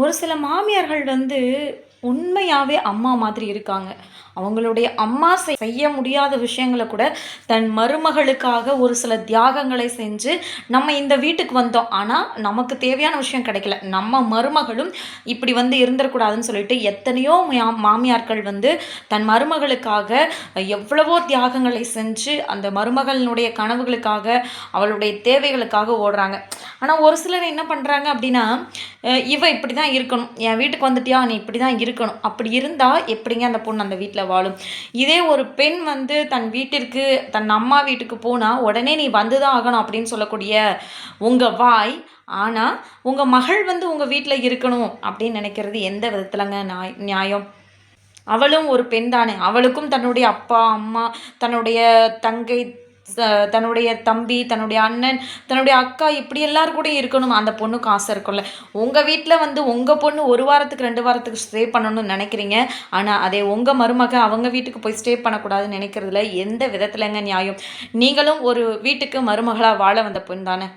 ஒரு சில மாமியார்கள் வந்து உண்மையாகவே அம்மா மாதிரி இருக்காங்க. அவங்களுடைய அம்மா செ செய்ய முடியாத விஷயங்களை கூட தன் மருமகளுக்காக ஒரு சில தியாகங்களை செஞ்சு, நம்ம இந்த வீட்டுக்கு வந்தோம். ஆனால் நமக்கு தேவையான விஷயம் கிடைக்கல. நம்ம மருமகளும் இப்படி வந்து இருந்துடக்கூடாதுன்னு சொல்லிட்டு, எத்தனையோ மாமியார்கள் வந்து தன் மருமகளுக்காக எவ்வளவோ தியாகங்களை செஞ்சு, அந்த மருமகளினுடைய கனவுகளுக்காக, அவளுடைய தேவைகளுக்காக ஓடுறாங்க. ஆனால் ஒரு சிலர் என்ன பண்ணுறாங்க அப்படின்னா, "இவ இப்படி தான் இருக்கணும். என் வீட்டுக்கு வந்துட்டியா, நீ இப்படி தான் இருக்கணும்." அப்படி இருந்தால் எப்படிங்க அந்த பொண்ணு அந்த வீட்டில் வாழும்? இதே ஒரு பெண் வந்து தன் வீட்டிற்கு, தன் அம்மா வீட்டுக்கு போனால் உடனே "நீ வந்து தான் ஆகணும்." அப்படின்னு சொல்லக்கூடிய உங்கள் வாய், ஆனால் உங்கள் மகள் வந்து உங்கள் வீட்டில் இருக்கணும் அப்படின்னு நினைக்கிறது எந்த விதத்துலங்க நாய் நியாயம்? அவளும் ஒரு பெண் தானே! அவளுக்கும் தன்னுடைய அப்பா, அம்மா, தன்னுடைய தங்கை, தன்னுடைய தம்பி, தன்னுடைய அண்ணன், தன்னுடைய அக்கா இப்படி எல்லார் கூடயும் இருக்கணும் அந்த பொண்ணுக்கு ஆசை இருக்கும்ல. உங்கள் வீட்டில் வந்து உங்கள் பொண்ணு ஒரு வாரத்துக்கு, ரெண்டு வாரத்துக்கு ஸ்டே பண்ணணும்னு நினைக்கிறீங்க. ஆனால் அதே உங்கள் மருமக அவங்க வீட்டுக்கு போய் ஸ்டே பண்ணக்கூடாதுன்னு நினைக்கிறதுல எந்த விதத்துலங்க நியாயம்? நீங்களும் ஒரு வீட்டுக்கு மருமகளாக வாழ வந்த பெண் தானே!